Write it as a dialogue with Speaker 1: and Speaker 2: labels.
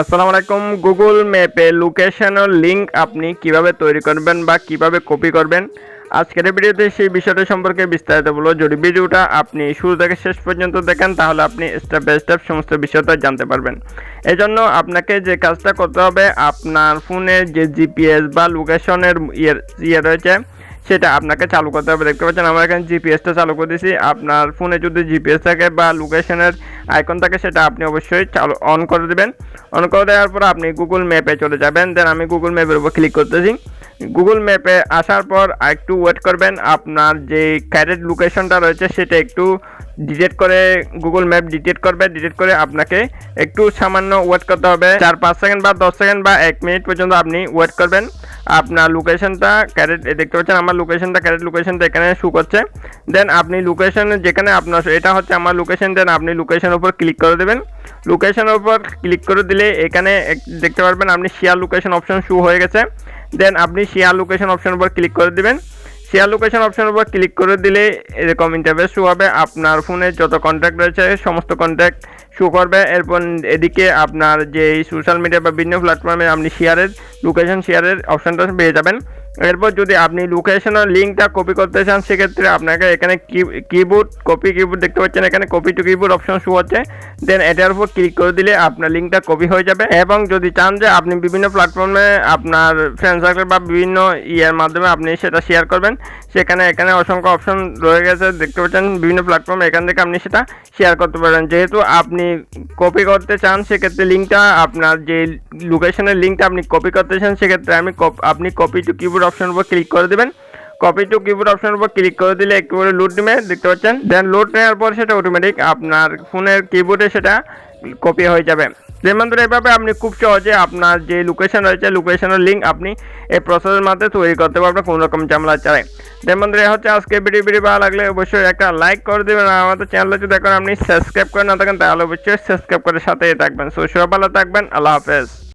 Speaker 1: আসসালামু আলাইকুম গুগল ম্যাপে লোকেশনের লিংক আপনি কীভাবে তৈরি করবেন বা কীভাবে কপি করবেন? আজকের ভিডিওতে সেই বিষয়টা সম্পর্কে বিস্তারিত বলব। যদি ভিডিওটা আপনি শুরু থেকে শেষ পর্যন্ত দেখেন, তাহলে আপনি স্টেপ বাই স্টেপ সমস্ত বিষয়টা জানতে পারবেন। এজন্য আপনাকে যে কাজটা করতে হবে, আপনার ফোনের যে জিপিএস বা লোকেশনের ইয়ে ইয়ে রয়েছে সেটা আপনাকে চালু করতে হবে। দেখতে পাচ্ছেন, আমরা এখানে জিপিএসটা চালু করে দিয়েছি। আপনার ফোনে যদি জিপিএস থাকে বা লোকেশনের আইকন থাকে, সেটা আপনি অবশ্যই চালু অন করে দেবেন। অন করে দেওয়ার পর আপনি গুগল ম্যাপে চলে যাবেন। দেন আমি গুগল ম্যাপের উপর ক্লিক করতেছি। গুগল ম্যাপে আসার পর একটু ওয়েট করবেন। আপনার যে ক্যারেট লোকেশনটা রয়েছে, সেটা একটু ডিটেক্ট করে গুগল ম্যাপ ডিটেক্ট করবে। ডিটেক্ট করে আপনাকে একটু সামান্য ওয়েট করতে হবে। চার পাঁচ সেকেন্ড বা দশ সেকেন্ড বা এক মিনিট পর্যন্ত আপনি ওয়েট করবেন। আপনার লোকেশনটা ক্যারেট দেখতে পাচ্ছেন আমার লোকেশনটা ক্যারেট লোকেশনটা এখানে শু করছে। দেন আপনি লোকেশন যেখানে আপনার এটা হচ্ছে আমার লোকেশন দেন আপনি লোকেশনের উপর ক্লিক করে দেবেন। লোকেশনের উপর ক্লিক করে দিলে এখানে দেখতে পারবেন আপনি শেয়ার লোকেশন অপশন শু হয়ে গেছে। দেন আপনি শেয়ার লোকেশন অপশন উপর ক্লিক করে দিবেন। শেয়ার লোকেশন অপশনের উপর ক্লিক করে দিলে এরকম ইন্টারভেস শো হবে। আপনার ফোনে যত কন্ট্যাক্ট রয়েছে, সমস্ত কন্ট্যাক্ট শো করবে। এরপর এদিকে আপনার যে সোশ্যাল মিডিয়া বা বিভিন্ন প্ল্যাটফর্মে আপনি শেয়ারের লোকেশন শেয়ারের অপশনটা পেয়ে যাবেন। এরপর যদি আপনি লোকেশনের লিঙ্কটা কপি করতে চান, সেক্ষেত্রে আপনাকে এখানে কিবোর্ড কপি কিবোর্ড দেখতে পাচ্ছেন, এখানে copy to keyboard option show হচ্ছে দেন এটার উপর ক্লিক করে দিলে আপনার লিঙ্কটা কপি হয়ে যাবে। এবং যদি চান যে আপনি বিভিন্ন প্ল্যাটফর্মে আপনার ফ্রেন্ড সার্কেল বা বিভিন্ন ইয়ের মাধ্যমে আপনি সেটা শেয়ার করবেন, সেখানে এখানে অসংখ্য অপশন রয়ে গেছে। দেখতে পাচ্ছেন, বিভিন্ন প্ল্যাটফর্মে এখান থেকে আপনি সেটা শেয়ার করতে পারেন। যেহেতু আপনি কপি করতে চান, সেক্ষেত্রে লিঙ্কটা আপনার যে লোকেশনের লিঙ্কটা আপনি কপি করতে চান, সেক্ষেত্রে আমি আপনি কপি টু কিবোর্ড অপশনের উপর ক্লিক করে দেবেন। কপি টু কিবোর্ড অপশনের উপর ক্লিক করে দিলে একটু করে লোড নেবে, দেখতে পাচ্ছেন? দেন লোড নেওয়ার পর সেটা অটোমেটিক আপনার ফোনের কিবোর্ডে সেটা কপি হয়ে যাবে। যেমন ধরো এভাবে আপনি খুব সহজে আপনার যে লোকেশন রয়েছে লোকেশনের লিঙ্ক আপনি এই প্রসেসের মাধ্যমে তৈরি করতে পারবেন কোনো রকম ঝামেলা ছাড়াই। যেমন ধরো হচ্ছে আজকে ভিডিও ভিডিও ভালো লাগলে অবশ্যই একটা লাইক করে দেবেন আর আমাদের চ্যানেলে যদি এখন আপনি সাবস্ক্রাইব করে না থাকেন, তাহলে অবশ্যই সাবস্ক্রাইব করে সাথে থাকবেন। সো সবাই ভালো থাকবেন, আল্লাহ হাফেজ।